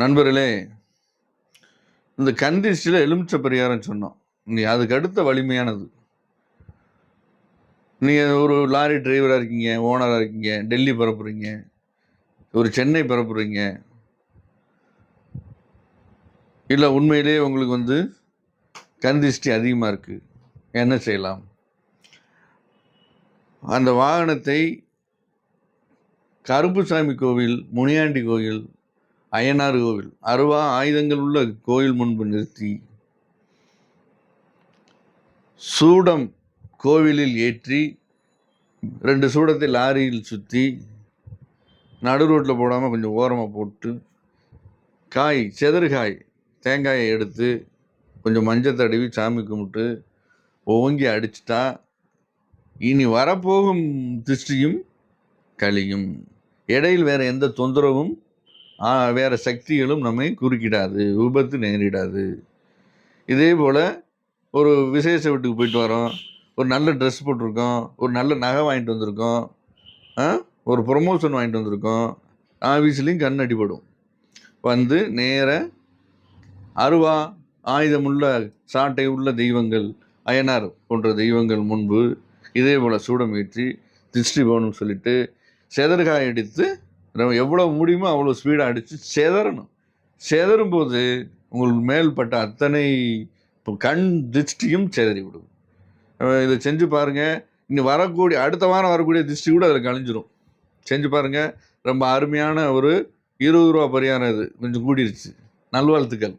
நண்பர்களே இந்த கந்திஷ்டியில் எலுமிச்சை பரிகாரம் சொன்னோம். நீ அதுக்கு அடுத்த வலிமையானது. நீங்கள் ஒரு லாரி டிரைவராக இருக்கீங்க ஓனராக இருக்கீங்க டெல்லி பரப்புறீங்க ஒரு சென்னை பரப்புறீங்க இல்லை உண்மையிலேயே உங்களுக்கு வந்து கந்திஷ்டி அதிகமாக இருக்குது என்ன செய்யலாம்? அந்த வாகனத்தை கருப்புசாமி கோவில் முனியாண்டி கோவில் அய்யனார் கோவில். அருவா ஆயுதங்கள் உள்ள கோயில் முன்பு நிறுத்தி. சூடம் கோவிலில் ஏற்றி ரெண்டு சூடத்தை லாரியில் சுற்றி நடு ரோட்டில் போடாமல் கொஞ்சம் ஓரமாக போட்டு காய் செதறுகாய் தேங்காயை எடுத்து கொஞ்சம் மஞ்சள் தடவி சாமி கும்பிட்டு ஓங்கி அடிச்சிட்டா இனி வரப்போகும் திருஷ்டியும் கழியும் இடையில் வேறு எந்த தொந்தரவும் வேறு சக்திகளும் நம்மை குறுக்கிடாது விபத்து நேரிடாது. இதே போல் ஒரு விசேஷ வீட்டுக்கு போயிட்டு வரோம் ஒரு நல்ல ட்ரெஸ் போட்டிருக்கோம் ஒரு நல்ல நகை வாங்கிட்டு வந்திருக்கோம் ஒரு ப்ரொமோஷன் வாங்கிட்டு வந்திருக்கோம் ஆஃபீஸ்லேயும் கண் அடிபடும். வந்து நேர அருவா ஆயுதமுள்ள சாட்டை உள்ள தெய்வங்கள் அயனார் போன்ற தெய்வங்கள் முன்பு இதே போல் சூடம் ஏற்றி திருஷ்டி போகணும்னு சொல்லிட்டு செதற்காய் அடித்து நம்ம எவ்வளோ முடியுமோ அவ்வளோ ஸ்பீடாக அடித்து செதறணும். செதறும் போது உங்கள் மேல்பட்ட அத்தனை இப்போ கண் திருஷ்டியும் செதறி விடும். இதை செஞ்சு பாருங்கள் இன்னும் வரக்கூடிய அடுத்த வாரம் வரக்கூடிய திருஷ்டி கூட அதில் கழிஞ்சிரும். செஞ்சு பாருங்கள் ரொம்ப அருமையான ஒரு இருபது ரூபா பரிகாரம் இது. கொஞ்சம் கூடிருச்சு. நல்வாழ்த்துக்கள்.